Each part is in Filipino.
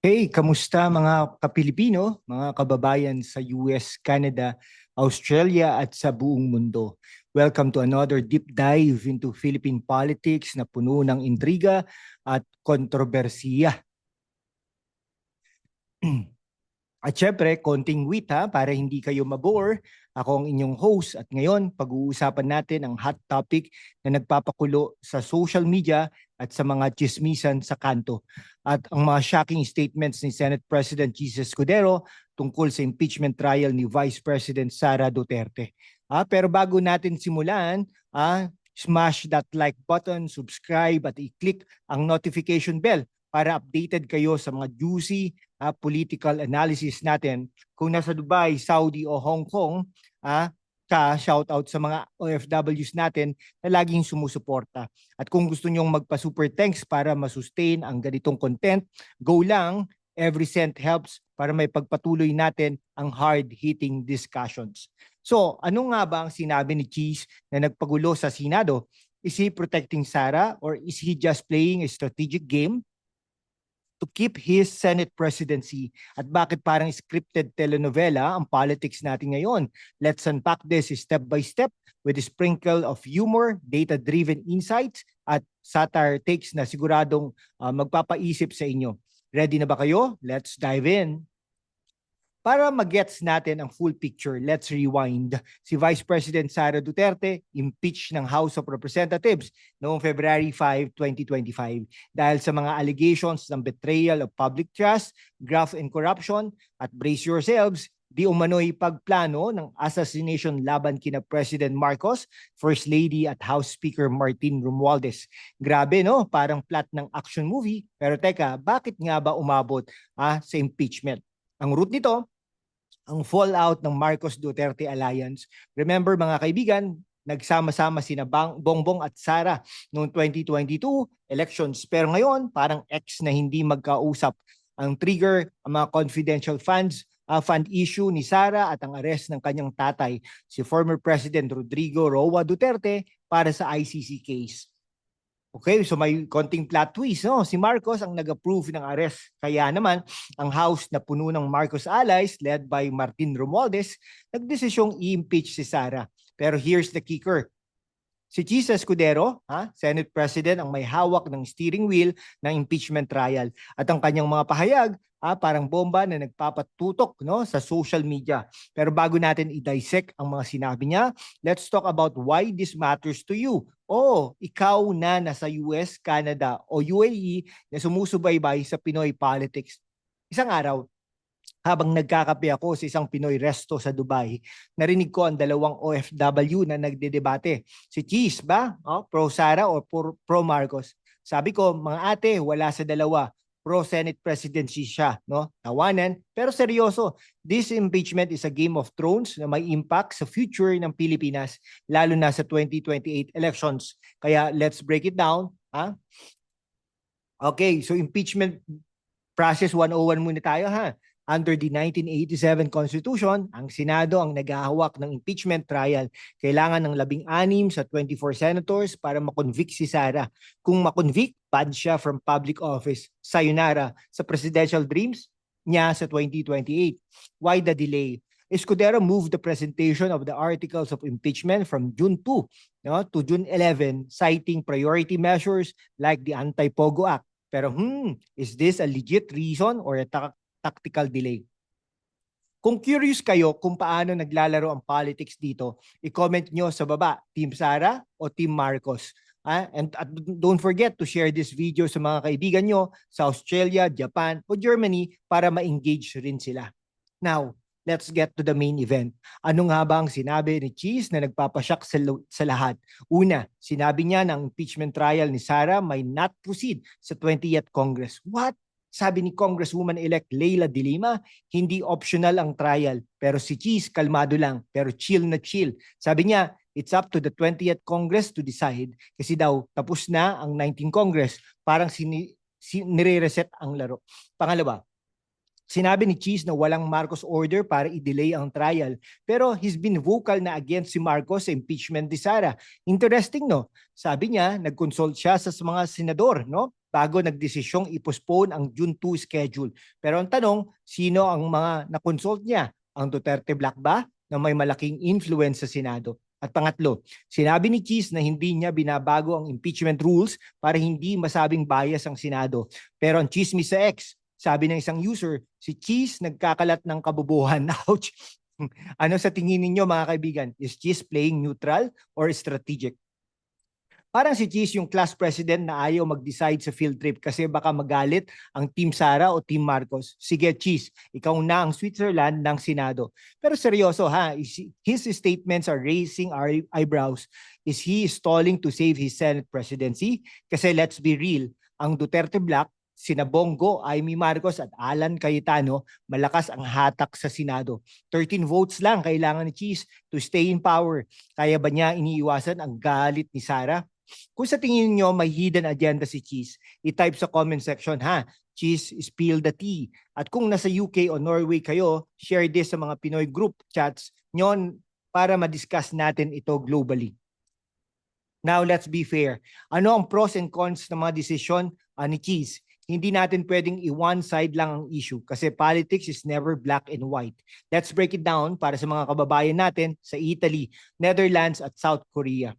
Hey, kamusta mga kapilipino, mga kababayan sa US, Canada, Australia at sa buong mundo. Welcome to another deep dive into Philippine politics na puno ng intriga at kontrobersiya. At syempre, konting wit ha, para hindi kayo mabore. Ako ang inyong host at ngayon pag-uusapan natin ang hot topic na nagpapakulo sa social media at sa mga chismisan sa kanto. At ang mga shocking statements ni Senate President Jesus Escudero tungkol sa impeachment trial ni Vice President Sara Duterte. Ah, pero bago natin simulan, ah, smash that like button, subscribe at i-click ang notification bell para updated kayo sa mga juicy uh, political analysis natin. Kung nasa Dubai, Saudi o Hong Kong, uh, ka shout out sa mga OFWs natin na laging sumusuporta. At kung gusto nyong magpa-super thanks para masustain ang ganitong content, go lang, every cent helps para may pagpatuloy natin ang hard-hitting discussions. So, ano nga ba ang sinabi ni Cheese na nagpagulo sa Senado? Is he protecting Sara or is he just playing a strategic game to keep his Senate presidency at bakit parang scripted telenovela ang politics natin ngayon. Let's unpack this step by step with a sprinkle of humor, data-driven insights at satire takes na siguradong uh, magpapaisip sa inyo. Ready na ba kayo? Let's dive in. Para magets natin ang full picture, let's rewind. Si Vice President Sara Duterte impeached ng House of Representatives noong February 5, 2025 dahil sa mga allegations ng betrayal of public trust, graft and corruption at brace yourselves, di umano'y pagplano ng assassination laban kina President Marcos, First Lady at House Speaker Martin Romualdez. Grabe no, parang plot ng action movie. Pero teka, bakit nga ba umabot ah, sa impeachment? Ang root nito, ang fallout ng Marcos Duterte Alliance. Remember mga kaibigan, nagsama-sama sina Bang, Bongbong at Sara noong 2022 elections. Pero ngayon, parang ex na hindi magkausap. Ang trigger, ang mga confidential funds, uh, fund issue ni Sara at ang arrest ng kanyang tatay, si former President Rodrigo Roa Duterte para sa ICC case. Okay, so may konting plot twist, no? Si Marcos ang nag-approve ng arrest. Kaya naman, ang House na puno ng Marcos allies led by Martin Romualdez, nagdesisyong i-impeach si Sara. Pero here's the kicker. Si Chisa Escudero, ha, Senate President ang may hawak ng steering wheel ng impeachment trial. At ang kanyang mga pahayag, ah, parang bomba na nagpapatutok no, sa social media. Pero bago natin i-dissect ang mga sinabi niya, let's talk about why this matters to you oh, ikaw na nasa US, Canada o UAE na sumusubaybay sa Pinoy politics. Isang araw, habang nagkakape ako sa isang Pinoy resto sa Dubai, narinig ko ang dalawang OFW na nagdedebate. Si Cheese ba? Oh, pro Sara o pro, pro Marcos? Sabi ko, mga ate, wala sa dalawa pro-Senate presidency siya, no? Tawanan, pero seryoso. This impeachment is a game of thrones na may impact sa future ng Pilipinas, lalo na sa 2028 elections. Kaya let's break it down, ha? Okay, so impeachment process 101 muna tayo, ha? Under the 1987 Constitution, ang Senado ang naghahawak ng impeachment trial. Kailangan ng labing-anim sa 24 senators para makonvict si Sara. Kung makonvict, banned siya from public office. Sayonara sa presidential dreams niya sa 2028. Why the delay? Escudero moved the presentation of the articles of impeachment from June 2 no, to June 11, citing priority measures like the Anti-Pogo Act. Pero hmm, is this a legit reason or a tactical delay. Kung curious kayo kung paano naglalaro ang politics dito, i-comment nyo sa baba, Team Sara o Team Marcos. Ah, and at don't forget to share this video sa mga kaibigan nyo sa Australia, Japan o Germany para ma-engage rin sila. Now, let's get to the main event. Ano nga ba ang sinabi ni Cheese na nagpapasyak sa, sa lahat? Una, sinabi niya na ang impeachment trial ni Sara may not proceed sa 20th Congress. What? Sabi ni Congresswoman-elect Leila De Lima, hindi optional ang trial. Pero si Cheese, kalmado lang, pero chill na chill. Sabi niya, it's up to the 20th Congress to decide kasi daw tapos na ang 19th Congress. Parang sini, sin, nire-reset ang laro. Pangalawa, Sinabi ni Cheese na walang Marcos order para i-delay ang trial. Pero he's been vocal na against si Marcos sa impeachment ni Sara. Interesting no? Sabi niya, nag-consult siya sa mga senador, no? Bago nagdesisyong ipostpone ang June 2 schedule. Pero ang tanong, sino ang mga na-consult niya? Ang Duterte Black ba na may malaking influence sa Senado? At pangatlo, sinabi ni Cheese na hindi niya binabago ang impeachment rules para hindi masabing bias ang Senado. Pero ang chismis sa X, sabi ng isang user, si Cheese nagkakalat ng kabubuhan. Ouch! ano sa tingin ninyo mga kaibigan? Is Cheese playing neutral or strategic? Parang si Cheese yung class president na ayaw mag-decide sa field trip kasi baka magalit ang Team Sara o Team Marcos. Sige Cheese, ikaw na ang Switzerland ng Senado. Pero seryoso ha, his statements are raising our eyebrows. Is he stalling to save his Senate presidency? Kasi let's be real, ang Duterte Black sina Bongo, Amy Marcos at Alan Cayetano, malakas ang hatak sa Senado. 13 votes lang kailangan ni Cheese to stay in power. Kaya ba niya iniiwasan ang galit ni Sara? Kung sa tingin niyo may hidden agenda si Cheese, i-type sa comment section ha. Cheese, spill the tea. At kung nasa UK o Norway kayo, share this sa mga Pinoy group chats nyo para ma-discuss natin ito globally. Now, let's be fair. Ano ang pros and cons ng mga desisyon uh, ni Cheese? Hindi natin pwedeng i-one side lang ang issue kasi politics is never black and white. Let's break it down para sa mga kababayan natin sa Italy, Netherlands at South Korea.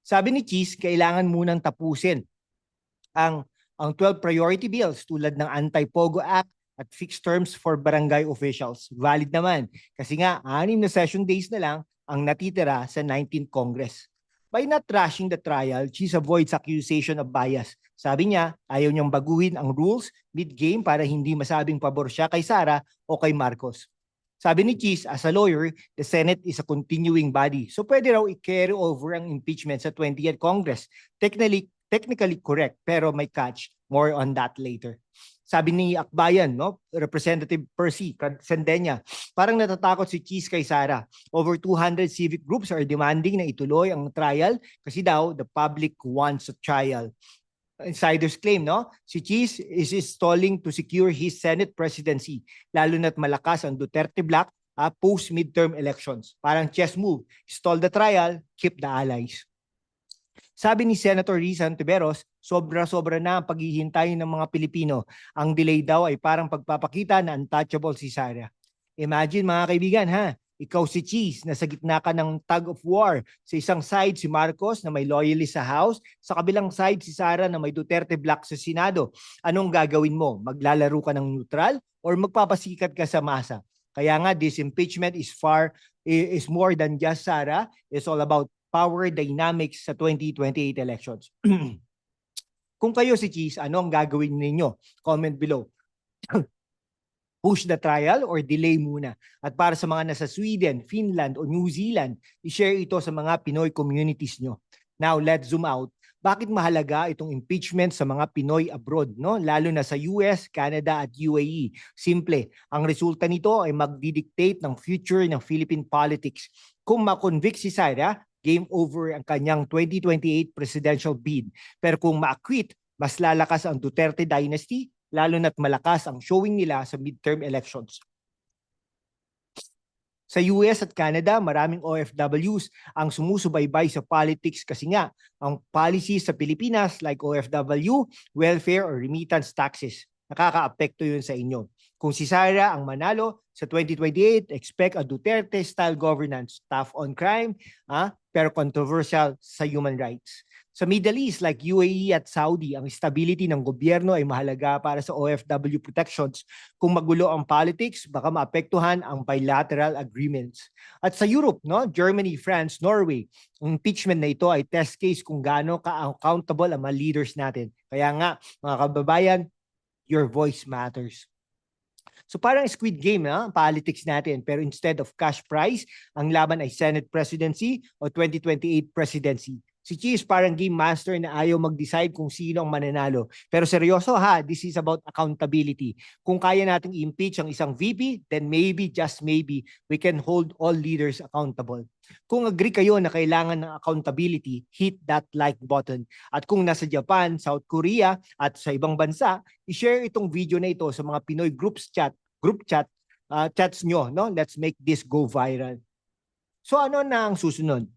Sabi ni Cheese, kailangan munang tapusin ang ang 12 priority bills tulad ng Anti-Pogo Act at fixed terms for barangay officials. Valid naman kasi nga anim na session days na lang ang natitira sa 19th Congress. By not rushing the trial, Cheese avoids accusation of bias. Sabi niya, ayaw niyang baguhin ang rules mid-game para hindi masabing pabor siya kay Sara o kay Marcos. Sabi ni Cheese, as a lawyer, the Senate is a continuing body. So pwede raw i-carry over ang impeachment sa 20th Congress. Technically, technically correct, pero may catch. More on that later. Sabi ni Akbayan, no? Representative Percy Sendenya, parang natatakot si Cheese kay Sara. Over 200 civic groups are demanding na ituloy ang trial kasi daw the public wants a trial insiders claim, no? Si Cheese is stalling to secure his Senate presidency, lalo na't malakas ang Duterte Black uh, post-midterm elections. Parang chess move, stall the trial, keep the allies. Sabi ni Senator Rizan Tiberos, sobra-sobra na ang paghihintay ng mga Pilipino. Ang delay daw ay parang pagpapakita na untouchable si Sara. Imagine mga kaibigan ha, ikaw si Cheese, nasa gitna ka ng tug of war. Sa isang side si Marcos na may loyalist sa House, sa kabilang side si Sara na may Duterte Black sa Senado. Anong gagawin mo? Maglalaro ka ng neutral or magpapasikat ka sa masa? Kaya nga this impeachment is far is more than just Sara. It's all about power dynamics sa 2028 elections. Kung kayo si Cheese, ano ang gagawin ninyo? Comment below. push the trial or delay muna. At para sa mga nasa Sweden, Finland o New Zealand, i-share ito sa mga Pinoy communities nyo. Now, let's zoom out. Bakit mahalaga itong impeachment sa mga Pinoy abroad, no? lalo na sa US, Canada at UAE? Simple, ang resulta nito ay magdidictate ng future ng Philippine politics. Kung makonvict si Sara, game over ang kanyang 2028 presidential bid. Pero kung ma-acquit, mas lalakas ang Duterte dynasty lalo na't malakas ang showing nila sa midterm elections. Sa US at Canada, maraming OFWs ang sumusubaybay sa politics kasi nga ang policy sa Pilipinas like OFW, welfare or remittance taxes. Nakakaapekto yun sa inyo. Kung si Sara ang manalo sa 2028, expect a Duterte-style governance, tough on crime, ah, pero controversial sa human rights. Sa Middle East like UAE at Saudi, ang stability ng gobyerno ay mahalaga para sa OFW protections. Kung magulo ang politics, baka maapektuhan ang bilateral agreements. At sa Europe, no, Germany, France, Norway, ang impeachment na ito ay test case kung gaano ka-accountable ang mga leaders natin. Kaya nga, mga kababayan, your voice matters. So parang squid game na politics natin pero instead of cash prize, ang laban ay Senate presidency o 2028 presidency. Si Cheese parang game master na ayaw mag-decide kung sino ang mananalo. Pero seryoso ha, this is about accountability. Kung kaya nating impeach ang isang VP, then maybe, just maybe, we can hold all leaders accountable. Kung agree kayo na kailangan ng accountability, hit that like button. At kung nasa Japan, South Korea, at sa ibang bansa, i-share itong video na ito sa mga Pinoy groups chat, group chat, uh, chats nyo. No? Let's make this go viral. So ano na ang susunod?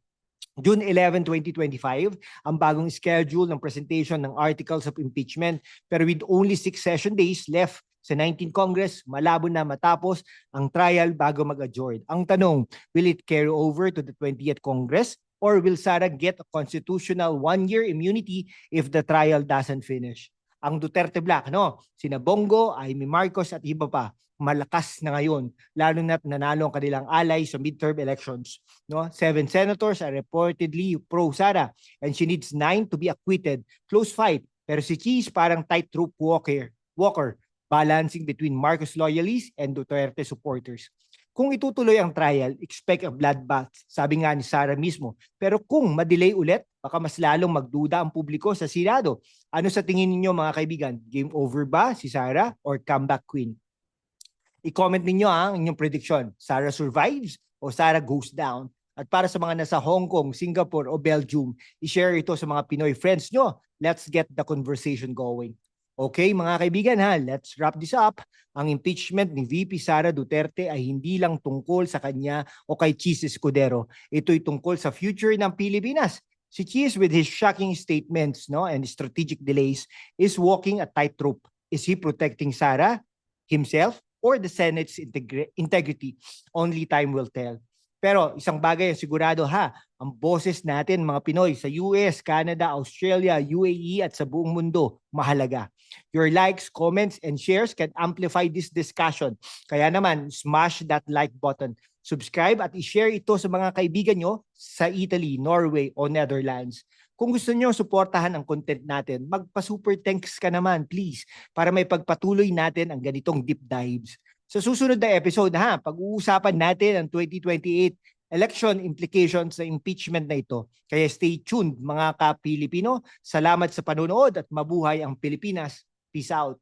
June 11, 2025, ang bagong schedule ng presentation ng articles of impeachment. Pero with only six session days left sa 19th Congress, malabo na matapos ang trial bago mag-adjourn. Ang tanong, will it carry over to the 20th Congress or will Sara get a constitutional one-year immunity if the trial doesn't finish? Ang Duterte Black, no? Sina Bongo, Amy Marcos at iba pa malakas na ngayon, lalo na't nanalo ang kanilang alay sa midterm elections. No? Seven senators are reportedly pro-Sara and she needs nine to be acquitted. Close fight. Pero si Cheese parang tightrope walker, walker, balancing between Marcos loyalists and Duterte supporters. Kung itutuloy ang trial, expect a bloodbath, sabi nga ni Sara mismo. Pero kung madelay ulit, baka mas lalong magduda ang publiko sa Senado. Ano sa tingin ninyo mga kaibigan? Game over ba si Sara or comeback queen? I-comment ninyo ah, ang inyong prediction. Sarah survives o Sarah goes down? At para sa mga nasa Hong Kong, Singapore o Belgium, i-share ito sa mga Pinoy friends nyo. Let's get the conversation going. Okay, mga kaibigan ha, let's wrap this up. Ang impeachment ni VP Sara Duterte ay hindi lang tungkol sa kanya o kay Cheese Escudero. Ito'y tungkol sa future ng Pilipinas. Si Cheese with his shocking statements no, and strategic delays is walking a tightrope. Is he protecting Sara, himself, or the Senate's integri- integrity. Only time will tell. Pero isang bagay sigurado ha, ang boses natin mga Pinoy sa US, Canada, Australia, UAE at sa buong mundo, mahalaga. Your likes, comments, and shares can amplify this discussion. Kaya naman, smash that like button. Subscribe at i-share ito sa mga kaibigan nyo sa Italy, Norway o Netherlands. Kung gusto nyo suportahan ang content natin, magpa-super thanks ka naman, please, para may pagpatuloy natin ang ganitong deep dives. Sa susunod na episode ha, pag-uusapan natin ang 2028 election implications sa impeachment na ito. Kaya stay tuned mga ka-Pilipino. Salamat sa panonood at mabuhay ang Pilipinas. Peace out.